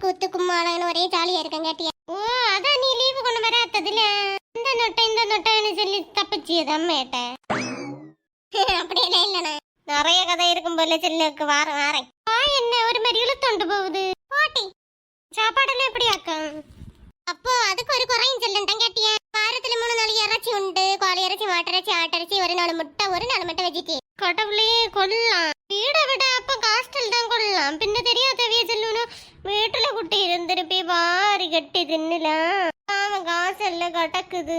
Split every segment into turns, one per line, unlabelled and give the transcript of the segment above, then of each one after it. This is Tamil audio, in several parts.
குத்து கும்மாளங்கன்னு ஒரே ஜாலியா இருக்கங்காட்டியா ஓ அதான் நீ லீவு கொண்டு வர அத்ததுல. இந்த நொட்டை இந்த நொட்டைன்னு சொல்லி தப்பிச்சியதான் மேட்டேன் அப்படியெல்லாம் இல்லண்ணா. நிறைய கதை இருக்கும் போல செல்லுக்கு வாரம் வாரேன். ஆ என்ன ஒரு மாதிரி இழுத்துண்டு போகுது. பாட்டி சாப்பாடெல்லாம் எப்படி ஆக்கம்? அப்போ அதுக்கு ஒரு குறையும் செல்லுண்டான் கேட்டியா? வாரத்துல மூணு நாள் இறைச்சி உண்டு கோழி இறைச்சி மாட்டிறைச்சி ஆட்டிறைச்சி ஒரு நாள் முட்டை ஒரு நாள் முட்டை வெஜிடே கடவுளே கொள்ளலாம் வீடை விட அப்ப ஹாஸ்டல் தான் கொள்ளலாம் பின்ன தெரியாத செல்லணும். வீட்டு குட்டி இருந்திருப்பி வாரி கட்டி தின்னலாம் அவன் காசல்ல கடக்குது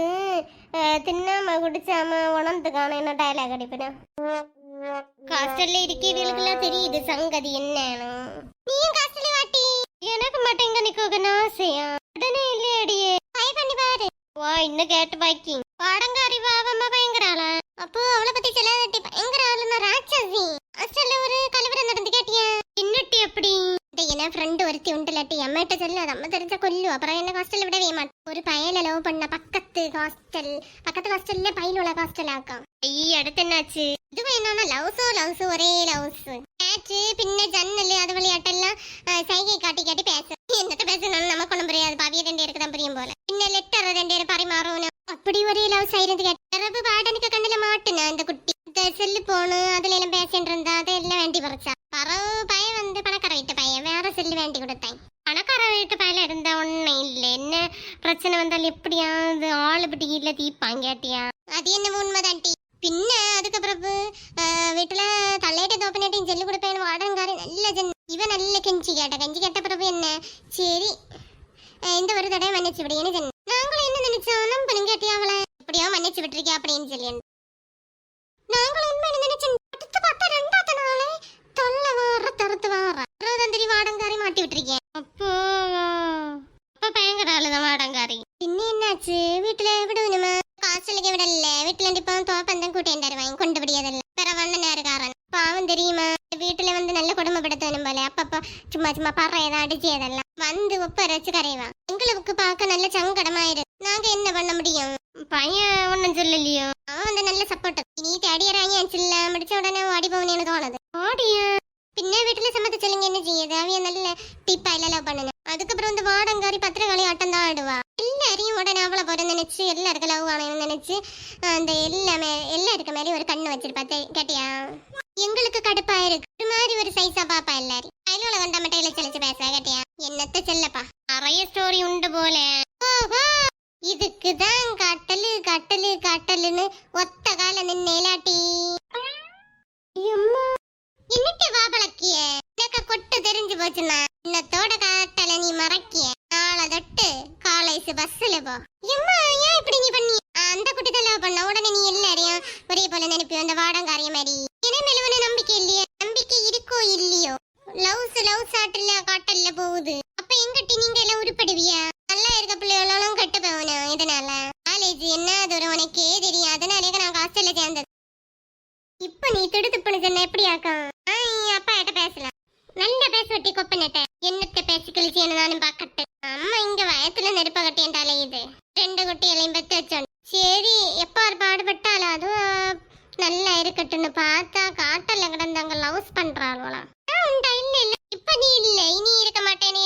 தின்னாம குடிச்சாம உணர்ந்துக்கான காணும் என்ன டயலாக் அடிப்பினா? ஹாஸ்டல்ல இருக்கிறவங்களுக்குலாம் தெரியுது சங்கதி என்னன்னு. நீ காசல்ல வாட்டி. எனக்கு மட்டும் இங்க நிக்கணும்னு ஆசையா? உடனே இல்லையடியே பை பண்ணி பாரு. வா இன்னும் கேட்டு பாக்கி. பாடங்காரி பாவம்மா பயங்கர ஆளா அப்போ அவளை பத்தி சில பயங்கர ஆளுனா ராட்சசி ஹாஸ்டல்ல ஒரு கலவரம் நடந்து கேட்டியா என்னட்டி அப்படி டேய், என் ஃப்ரெண்டு ஒருத்தி உண்டுலட்டி அம்மாட்ட சொல்லு அது அம்மா தெரிஞ்சா கொல்லு. அப்புறம் என்ன ஹாஸ்டல்ல விடவே மாட்டேன் ஒரு பயல லவ் பண்ண பக்கத்து ஹாஸ்டல் பக்கத்து ஹாஸ்டல்ல பையனோட ஹாஸ்டல் ஆக்கம் ஐய் அடுத்து என்னாச்சு? இது என்னன்னா லவ்ஸோ லவ்ஸ் ஒரே லவ்ஸ் மேட்ச் பின்ன ஜன்னல் அது விளையாட்டெல்லாம் அஹ், சைகை காட்டி காட்டி பேச என்னத்த பேசணும் நமக்கு ஒண்ணும் புரியாது பாவிய ரெண்டு பேருக்கு தான் புரியும் போல. பின்ன லெட்டர் ரெண்டு பேரும் பரிமாறணும். அப்படி ஒரே லவ் ஆயிருந்து கேட்டரவு வாடனுக்கு கண்ணுல மாட்டுனா இந்த குட்டி. இந்த செல்லு போனு அதுல எல்லாம் பேசிட்டு இருந்தா அதெல்லாம் வேண்டி பறிச்சா. பறவு பையன் வந்து பணக்கார வீட்டு பையன். வேற செல்லு வேண்டி கொடுத்தேன் பணக்கார வீட்டு பையல இருந்தா ஒண்ணும் இல்ல என்ன பிரச்சனை வந்தாலும் எப்படியாவது ஆளு பிடி இல்ல தீப்பாங்க அது என்ன உண்மைதான் டி பின்ன அதுக்கப்புறம் வீட்டுல தள்ளையிட்ட தோப்பினாட்டையும் ஜெல்லு கொடுப்பேன் வாடங்காரி நல்ல ஜென் இவன் நல்ல கெஞ்சி கேட்ட. கெஞ்சி கேட்ட பிறகு என்ன? சரி இந்த ஒரு தடவை மன்னிச்சு விடுன்னு சொன்னேன் நாங்களும் என்ன நினைச்சோம்? நம்பணும் கேட்டியா அவளை? எப்படியோ மன்னிச்சு விட்டுருக்கியா அப்படின்னு சொல்லி நாங்களும் உண்மை நினைச்சேன் அடுத்து பார்த்தா ரெண்டாவது நாளே தொல்லை வார தருத்து வார இருபதாந்தேதி வாடங்காரி மாட்டி விட்டுருக்கேன் அப்போ அப்ப பயங்கர ஆளுதான் வாடங்காரி பின்ன என்னாச்சு வீட்டுல விடுவனுமா ஹாஸ்டலுக்கு விடல வீட்டுல இப்போ தோப்பந்தம் கூட்டேன் தருவாங்க கொண்டு விடியதில்ல பிறவண்ண நேரக்காரன் பாவம் தெரியுமா வீட்டுல வந்து நல்ல குடும்பப்படுத்தணும் போல அப்பப்ப சும்மா சும்மா பற ஏதாவது அடிச்சு அதெல்லாம் வந்து ஒப்பரைச்சு கரைவான் எங்களுக்கு பார்க்க நல்ல சங்கடமாயிரு. நாங்க என்ன பண்ண முடியும்? பையன் ஒன்னும் சொல்லலையோ? அவன் வந்து நல்ல சப்போர்ட் நீ தேடியறாங்க சில்ல முடிச்ச உடனே ஓடி போகணும்னு தோணுது. ஓடியா? பின்ன வீட்டுல சமத்து சொல்லுங்க என்ன செய்யுது அவைய நல்ல டிப்பா இல்ல லவ் பண்ணணும் அதுக்கப்புறம் வந்து வாடங்காரி பத்திரகாளி ஆட்டம் தான் ஆடுவா. எல்லாரையும் உடனே அவளை போற நினைச்சு எல்லாருக்கும் லவ் ஆகணும்னு நினைச்சு அந்த எல்லாமே எல்லாருக்கு மேலே ஒரு கண்ணு வச்சிருப்பா தே- கேட்டியா? எங்களுக்கு கடுப்பா இருக்கு. ஒரு மாதிரி ஒரு சைஸா பாப்பா எல்லாரும் கையில கண்டா மட்டும் இழைச்சு இழைச்சு பேச கேட்டியா என்னத்த செல்லப்பா. நிறைய ஸ்டோரி உண்டு போல. ஓஹோ! இதுக்கு தான் கட்டலு கட்டலு கட்டலுன்னு ஒத்த கால நின்னேலாட்டி என்னட்டு வாபளக்கிய எனக்கு கொட்டு தெரிஞ்சு போச்சுன்னா இன்னத்தோட காட்டல நீ மறக்கிய. நாளை தொட்டு காலேஜ் பஸ்ல போ. எம்மா ஏன் இப்படி நீ பண்ணி? அந்த குட்டி தலை பண்ண உடனே நீ எல்லாரையும் ஒரே போல நினைப்பி அந்த வாடங்காரிய மாதிரி. என்ன மெலுவன நம்பிக்கை இல்லையா? நம்பிக்கை இருக்கோ இல்லையோ? லவ்ஸ் லவ் சாட்டுல காட்டல்ல போகுது. அப்ப நீங்க எல்லாம் உருப்படுவியா? நல்லா இருக்க பிள்ளைகளும் கெட்டு போவனா இதனால. காலேஜ் என்ன தூரம் உனக்கே தெரியும். அதனாலே நான் ஹாஸ்டல்ல சேர்ந்தது. இப்ப நீ திடுத்துப்புன்னு சொன்ன எப்படி ஆக்கம்? அப்பா கிட்ட பேசலாம். நல்ல பேச வெட்டி கொப்பனட்ட. என்னத்த பேசி கழிச்சு நானும் பாக்கட்டு அம்மா இங்க வயத்துல நெருப்ப கட்டியன் இது. ரெண்டு குட்டிகளையும் பத்து வச்சோம். சரி எப்போ ஒரு பாடுபட்டாலும் அதுவும் நல்லா இருக்கட்டும்னு பார்த்தா காட்டல கிடந்தவங்க லவ்ஸ் பண்றாள்வலாம் உண்டா? இல்ல இல்ல. இப்ப நீ இல்ல. இனி இருக்க மாட்டேனே.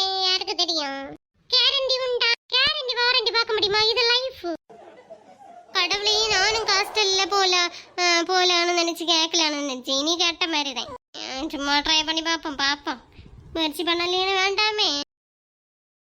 யாருக்கு தெரியும் கேரண்டி உண்டா கேரண்டி வாரண்டி பார்க்க முடியுமா இது லைஃப் கடவுளே நானும் ஹாஸ்டல்ல போல அஹ், போலான்னு நினைச்சு கேட்கலான்னு நினைச்சேன் இனி கேட்ட மாதிரி தான் சும்மா ட்ரை பண்ணி பார்ப்போம் பார்ப்போம் முயற்சி பண்ணலைன்னு வேண்டாமே